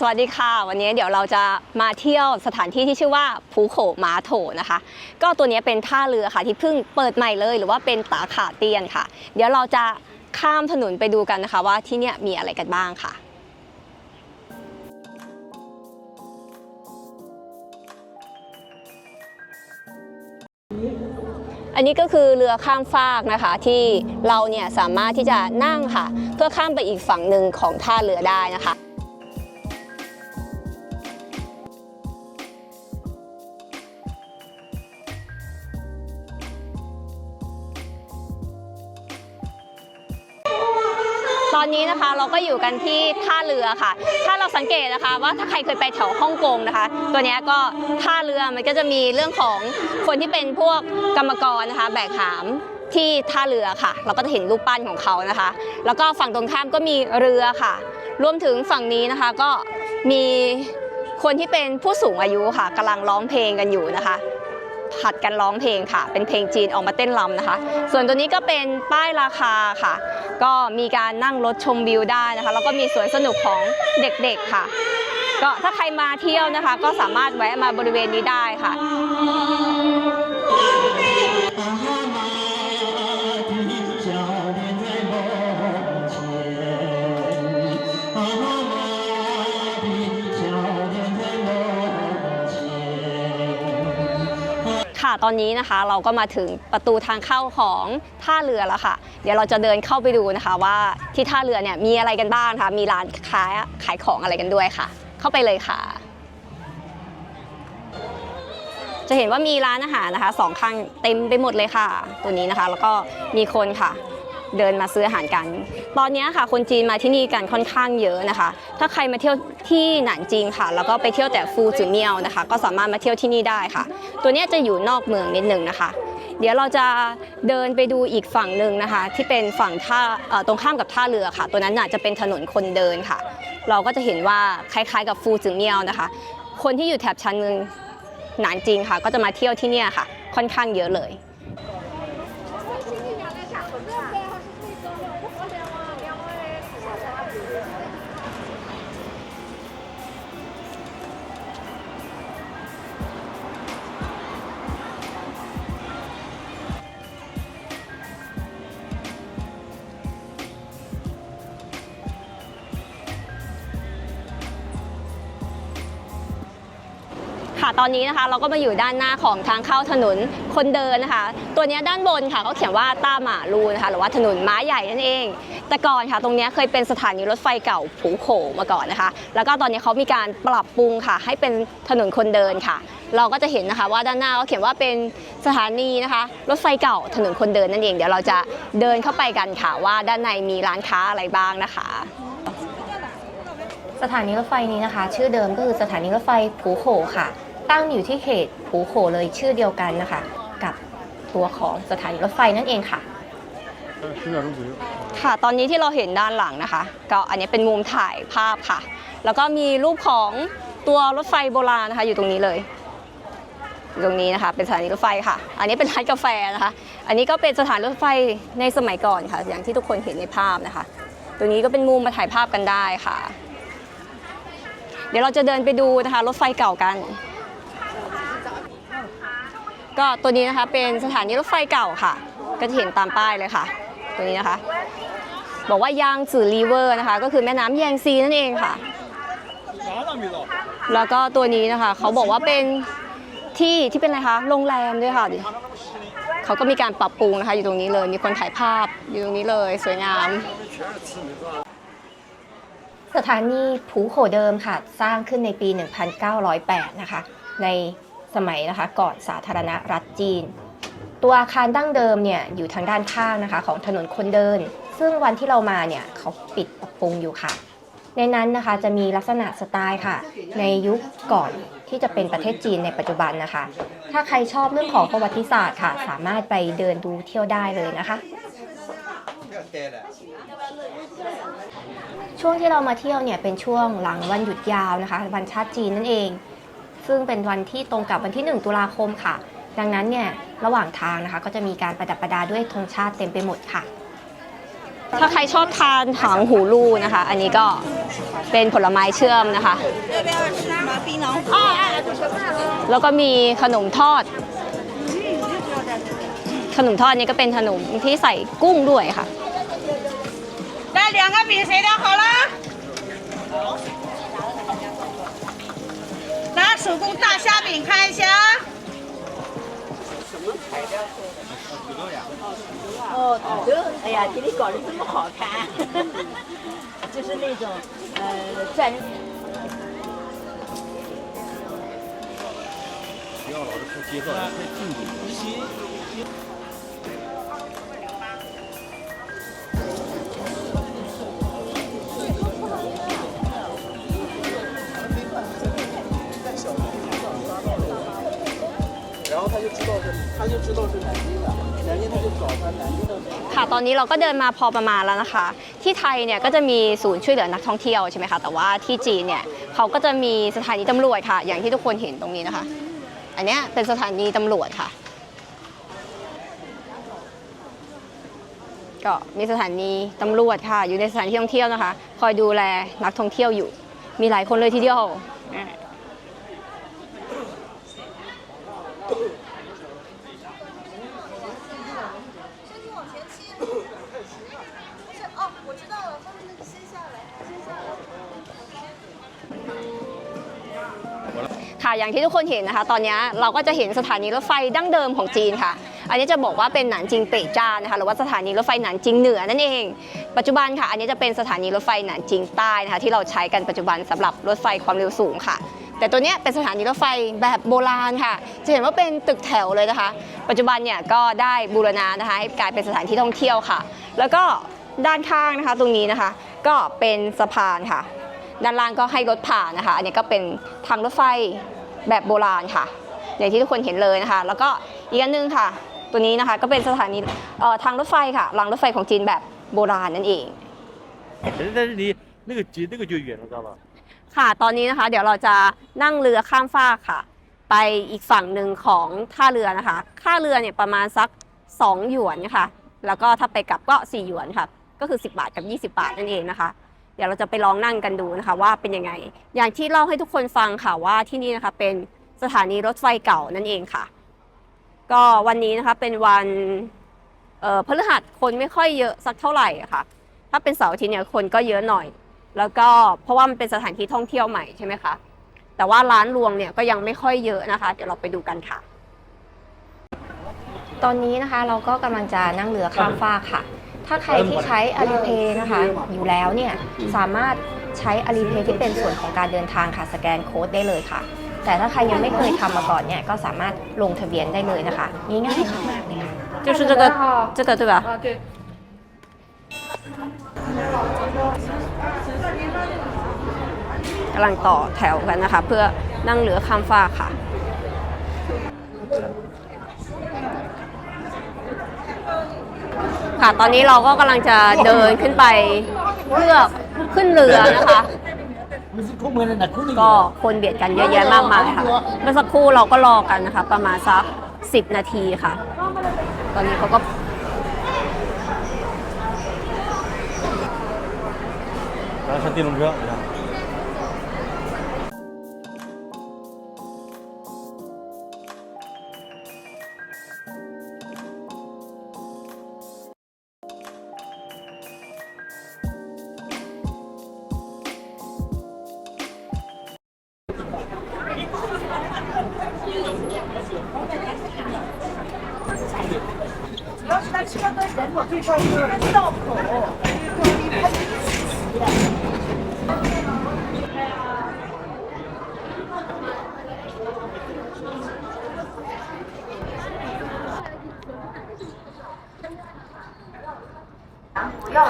สวัสดีค่ะ วันนี้เดี๋ยวเราจะมาเที่ยวสถานที่ที่ชื่อว่าภูโขม้าโถนะคะ ก็ตัวนี้เป็นท่าเรือค่ะที่เพิ่งเปิดใหม่เลย หรือว่าเป็นตาขาเตียนค่ะ เดี๋ยวเราจะข้ามถนนไปดูกันนะคะว่าที่นี่มีอะไรกันบ้างค่ะอันนี้ก็คือเรือข้ามฟากนะคะที่เราเนี่ยสามารถที่จะนั่งค่ะ เพื่อข้ามไปอีกฝั่งหนึ่งของท่าเรือได้นะคะ ตอนนี้นะคะเราก็อยู่กันที่ท่าเรือค่ะ ถ้าเราสังเกตนะคะ ว่าถ้าใครเคยไปแถวฮ่องกงนะคะ ตัวนี้ก็ท่าเรือมันก็จะมีเรื่องของคนที่เป็นพวกกรรมกรนะคะ แบกหามที่ท่าเรือค่ะ เราก็จะเห็นรูปปั้นของเขานะคะ แล้วก็ฝั่งตรงข้ามก็มีเรือค่ะ รวมถึงฝั่งนี้นะคะก็มีคนที่เป็นผู้สูงอายุค่ะกำลังร้องเพลงกันอยู่นะคะ ผัดกันร้องเพลงค่ะ เป็นเพลงจีนออกมาเต้นรำนะคะ ส่วนตัวนี้ก็เป็นป้ายราคาค่ะ ก็มีการนั่งรถชมวิวได้นะคะ แล้วก็มีสวนสนุกของเด็กๆค่ะ ก็ถ้าใครมาเที่ยวนะคะ ก็สามารถแวะมาบริเวณนี้ได้ค่ะ ตอนนี้นะคะเราก็มาถึงประตูทางเข้าของท่าเรือแล้วค่ะ เดี๋ยวเราจะเดินเข้าไปดูนะคะ ว่าที่ท่าเรือเนี่ยมีอะไรกันบ้างคะมีร้านขายขายของอะไรกันด้วยค่ะ เข้าไปเลยค่ะ จะเห็นว่ามีร้านอาหารนะคะสองข้างเต็มไปหมดเลยค่ะ ตัวนี้นะคะ แล้วก็มีคนค่ะ เดินมาซื้ออาหารกัน ตอนนี้ค่ะคนจีนมาที่นี่กันค่อนข้างเยอะนะคะ ถ้าใครมาเที่ยวที่หนานจีนค่ะ แล้วก็ไปเที่ยวแต่ฟูจือเมียวนะคะ ก็สามารถมาเที่ยวที่นี่ได้ค่ะ ตัวนี้จะอยู่นอกเมืองนิดนึงนะคะ เดี๋ยวเราจะเดินไปดูอีกฝั่งหนึ่งนะคะ ที่เป็นฝั่งท่าตรงข้ามกับท่าเรือค่ะ ตัวนั้นน่ะจะเป็นถนนคนเดินค่ะ เราก็จะเห็นว่าคล้ายๆ กับฟูจือเมียวนะคะ คนที่อยู่แถบชานเมืองหนานจีนค่ะ ก็จะมาเที่ยวที่นี่ค่ะ ค่อนข้างเยอะเลย ค่ะ ตอนนี้นะคะเราก็มาอยู่ด้านหน้าของทางเข้าถนนคนเดินนะคะ ตัวนี้ด้านบนค่ะเขาเขียนว่าต้าหมาลูนะคะหรือว่าถนนม้าใหญ่นั่นเอง แต่ก่อนค่ะ ตรงนี้เคยเป็นสถานีรถไฟเก่าผูโขมาก่อนนะคะ แล้วก็ตอนนี้เขามีการปรับปรุงค่ะ ให้เป็นถนนคนเดินค่ะ เราก็จะเห็นนะคะว่าด้านหน้าเขาเขียนว่าเป็นสถานีนะคะ รถไฟเก่าถนนคนเดินนั่นเองเดี๋ยวเราจะเดินเข้าไปกันค่ะว่าด้านในมีร้านค้าอะไรบ้างนะคะสถานีรถไฟนี้นะคะ ชื่อเดิมก็คือสถานีรถไฟผูโขค่ะ ตั้งอยู่ที่เขตหูโขเลยชื่อเดียวกันนะคะ กับตัวของสถานีรถไฟนั่นเองค่ะ ค่ะ ตอนนี้ที่เราเห็นด้านหลังนะคะ ก็อันนี้เป็นมุมถ่ายภาพค่ะ แล้วก็มีรูปของตัวรถไฟโบราณนะคะ อยู่ตรงนี้เลยตรงนี้นะคะ เป็นสถานีรถไฟค่ะ อันนี้เป็นร้านกาแฟนะคะ อันนี้ก็เป็นสถานรถไฟในสมัยก่อนค่ะ อย่างที่ทุกคนเห็นในภาพนะคะ ตรงนี้ก็เป็นมุมมาถ่ายภาพกันได้ค่ะ เดี๋ยวเราจะเดินไปดูนะคะ รถไฟเก่ากัน ก็ตัวนี้นะคะเป็นสถานีรถไฟเก่าค่ะ ก็จะเห็นตามป้ายเลยค่ะ ตัวนี้นะคะ บอกว่ายางจือรีเวอร์นะคะ ก็คือแม่น้ำแยงซีนั่นเองค่ะ แล้วก็ตัวนี้นะคะ เขาบอกว่าเป็นที่ที่เป็นอะไรคะโรงแรมด้วยค่ะเขาก็มีการปรับปรุงนะคะ อยู่ตรงนี้เลย มีคนถ่ายภาพอยู่ตรงนี้เลยสวยงาม สถานีผูโขเดิมค่ะ สร้างขึ้นในปี 1908 นะคะ ใน สมัยนะคะก่อนสาธารณรัฐจีน ตัวอาคารดั้งเดิมเนี่ยอยู่ทางด้านข้างนะคะของถนนคนเดิน ซึ่งวันที่เรามาเนี่ยเขาปิดปรับปรุงอยู่ค่ะ ในนั้นนะคะจะมีลักษณะสไตล์ค่ะ ในยุคก่อนที่จะเป็นประเทศจีนในปัจจุบันนะคะ ถ้าใครชอบเรื่องของประวัติศาสตร์ค่ะ สามารถไปเดินดูเที่ยวได้เลยนะคะช่วงที่เรามาเที่ยวเนี่ยเป็นช่วงหลังวันหยุดยาวนะคะ วันชาติจีนนั่นเอง ซึ่งเป็นวันที่ตรงกับวันที่ 1 ตุลาคมค่ะ ดังนั้นเนี่ยระหว่างทางนะคะก็จะมีการประดับประดาด้วยธงชาติเต็มไปหมดค่ะ ถ้าใครชอบทานหางหูลูนะคะ อันนี้ก็เป็นผลไม้เชื่อมนะคะ แล้วก็มีขนมทอด ขนมทอดนี่ก็เป็นขนมที่ใส่กุ้งด้วยค่ะได้เลียงก็มีเซดาคอล่ 手工大虾饼看一下。哦，土豆，哎呀，给你搞得这么好看，就是那种呃钻不要老是不接受，太近了说介绍人太近了。 ค่ะ ตอนนี้เราก็เดินมาพอประมาณแล้วนะคะ ที่ไทยเนี่ยก็จะมีศูนย์ช่วยเหลือนักท่องเที่ยวใช่ไหมคะ แต่ว่าที่จีนเนี่ยเขาก็จะมีสถานีตำรวจค่ะ อย่างที่ทุกคนเห็นตรงนี้นะคะ อันเนี้ยเป็นสถานีตำรวจค่ะ ก็มีสถานีตำรวจค่ะ อยู่ในสถานที่ท่องเที่ยวนะคะ คอยดูแลนักท่องเที่ยวอยู่ มีหลายคนเลยทีเดียวอ่ อย่างที่ทุกคนเห็นนะคะ ตอนนี้เราก็จะเห็นสถานีรถไฟดั้งเดิมของจีนค่ะ อันนี้จะบอกว่าเป็นหนานจิงเป่ยจ้านะคะหรือว่าสถานีรถไฟหนานจิงเหนือนั่นเอง ปัจจุบันค่ะ อันนี้จะเป็นสถานีรถไฟหนานจิงใต้นะคะที่เราใช้กันปัจจุบันสำหรับรถไฟความเร็วสูงค่ะ แต่ตัวนี้เป็นสถานีรถไฟแบบโบราณค่ะ จะเห็นว่าเป็นตึกแถวเลยนะคะ ปัจจุบันเนี่ยก็ได้บูรณานะคะให้กลายเป็นสถานที่ท่องเที่ยวค่ะ แล้วก็ด้านข้างนะคะตรงนี้นะคะ ก็เป็นสะพานค่ะด้านล่างก็ให้รถผ่านนะคะ อันนี้ก็เป็นทางรถไฟ แบบโบราณค่ะ อย่างที่ทุกคนเห็นเลยนะคะ แล้วก็อีกอันหนึงค่ะ ตัวนี้นะคะก็เป็นสถานีเอ่อทางรถไฟค่ะรางรถไฟของจีนแบบโบราณนั่นเอง 人家是离那个近那个就远了，知道吧？ ค่ะ ตอนนี้นะคะ เดี๋ยวเราจะนั่งเรือข้ามฟากค่ะ ไปอีกฝั่งหนึ่งของท่าเรือนะคะ ค่าเรือเนี่ยประมาณสัก 2 หยวนค่ะ แล้วก็ถ้าไปกลับก็ 4 หยวนค่ะ ก็คือ 10 บาทกับ 20 บาทนั่นเองนะคะ เดี๋ยวเราจะไปลองนั่งกันดูนะคะว่าเป็นยังไง อย่างที่เล่าให้ทุกคนฟังค่ะว่าที่นี่นะคะเป็นสถานีรถไฟเก่านั่นเองค่ะ ก็วันนี้นะคะเป็นวันเอ่อพฤหัสคนไม่ค่อยเยอะสักเท่าไหร่ะค่ะ ถ้าเป็นเสาร์อาทิตย์เนี่ยคนก็เยอะหน่อย แล้วก็เพราะว่ามันเป็นสถานที่ท่องเที่ยวใหม่ใช่ไหมคะแต่ว่าร้านรวงเนี่ยก็ยังไม่ค่อยเยอะนะคะ เดี๋ยวเราไปดูกันค่ะ ตอนนี้นะคะเราก็กำลังจะนั่งเรือข้ามฟากค่ะ ถ้าใครที่ใช้ Alipay นะคะอยู่แล้วเนี่ยสามารถใช้ Alipay ที่เป็นส่วนของการเดินทางค่ะสแกนโค้ดได้เลยค่ะ แต่ถ้าใครยังไม่เคยทำมาก่อนเนี่ยก็สามารถลงทะเบียนได้เลยนะคะง่ายๆมากๆเลยค่ะ 就是这个这个对吧？啊，对。 กำลังต่อแถวกันนะคะ เพื่อนั่งเรือข้ามฟากค่ะ ค่ะ ตอนนี้เราก็กำลังจะเดินขึ้นไปเลือกขึ้นเรือนะคะ ก็คนเบียดกันเยอะแยะมากมายค่ะ เมื่อสักครู่เราก็รอกันนะคะ ประมาณสักสิบนาทีค่ะ ตอนนี้เขาก็แล้วฉันตีลงเคอง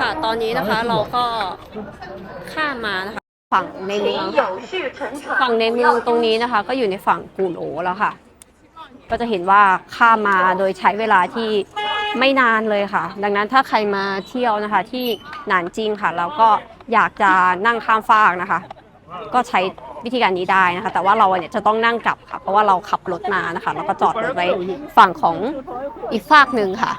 ค่ะ ตอนนี้นะคะเราก็ข้ามมานะคะ ฝั่งในเมืองค่ะฝั่งในเมืองตรงนี้นะคะ ก็อยู่ในฝั่งกูนโอแล้วค่ะ ก็จะเห็นว่าข้ามมาโดยใช้เวลาที่ไม่นานเลยค่ะ ดังนั้นถ้าใครมาเที่ยวนะคะ ที่หนานจริงค่ะ แล้วก็อยากจะนั่งข้ามฟากนะคะ ก็ใช้วิธีการนี้ได้นะคะ แต่ว่าเราเนี่ยจะต้องนั่งกลับค่ะ เพราะว่าเราขับรถมานะคะ แล้วก็จอดรถไว้ฝั่งของอีกฝากหนึ่งค่ะ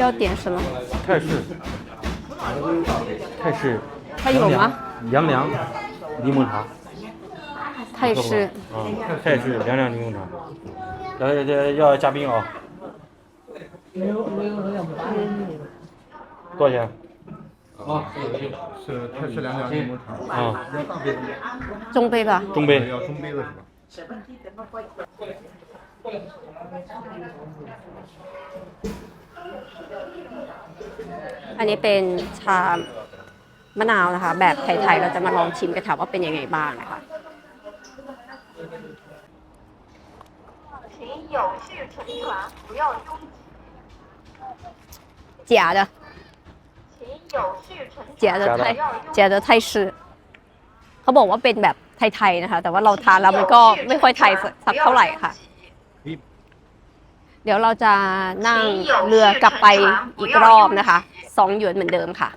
要点什么？泰式，泰式，它有吗？凉凉柠檬茶， 泰式。啊，泰式凉凉柠檬茶，要要要加冰啊。多少钱？啊，是泰式凉凉柠檬茶，啊，要大杯的吗？中杯吧。中杯。要中杯的是吧？ อันนี้เป็นชามะนาวนะคะ แบบไทยๆ เราจะมาลองชิมกันค่ะว่าเป็นยังไงบ้างนะคะ 有序乘船，不要拥挤。假的请有序乘假的船，泰不要拥挤。假的ไทยชื่อเขาบอกว่าเป็นแบบไทยๆนะคะ แต่ว่าเราทานแล้วมันก็ไม่ค่อยไทยสักเท่าไหร่ค่ะ เดี๋ยวเราจะนั่งเรือกลับไปอีกรอบนะคะสองหยวนเหมือนเดิมค่ะ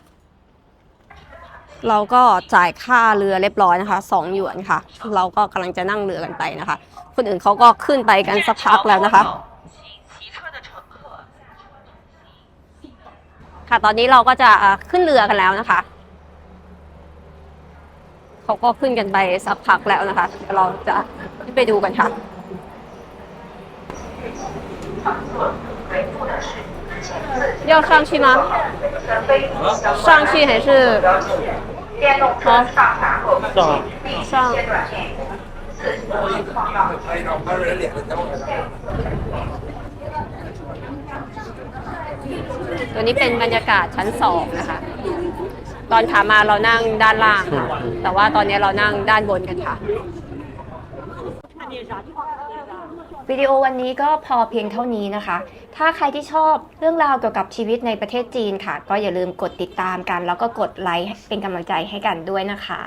เราก็จ่ายค่าเรือเรียบร้อยนะคะสองหยวนค่ะ เราก็กำลังจะนั่งเรือกันไปนะคะ คนอื่นเขาก็ขึ้นไปกันสักพักแล้วนะคะ ค่ะตอนนี้เราก็จะขึ้นเรือกันแล้วนะคะ เขาก็ขึ้นกันไปสักพักแล้วนะคะเดี๋ยวเราจะขึ้นไปดูกันค่ะ 要上去吗？上去还是 电动车上船后，上并上切断电源，自行创造。 ตัวนี้เป็นบรรยากาศชั้นสองนะคะ ตอนขามาเรานั่งด้านล่างค่ะ แต่ว่าตอนนี้เรานั่งด้านบนกันค่ะ วิดีโอวันนี้ก็พอเพียงเท่านี้นะคะ ถ้าใครที่ชอบเรื่องราวเกี่ยวกับชีวิตในประเทศจีนค่ะ ก็อย่าลืมกดติดตามกัน แล้วก็กดไลค์เป็นกำลังใจให้กันด้วยนะคะ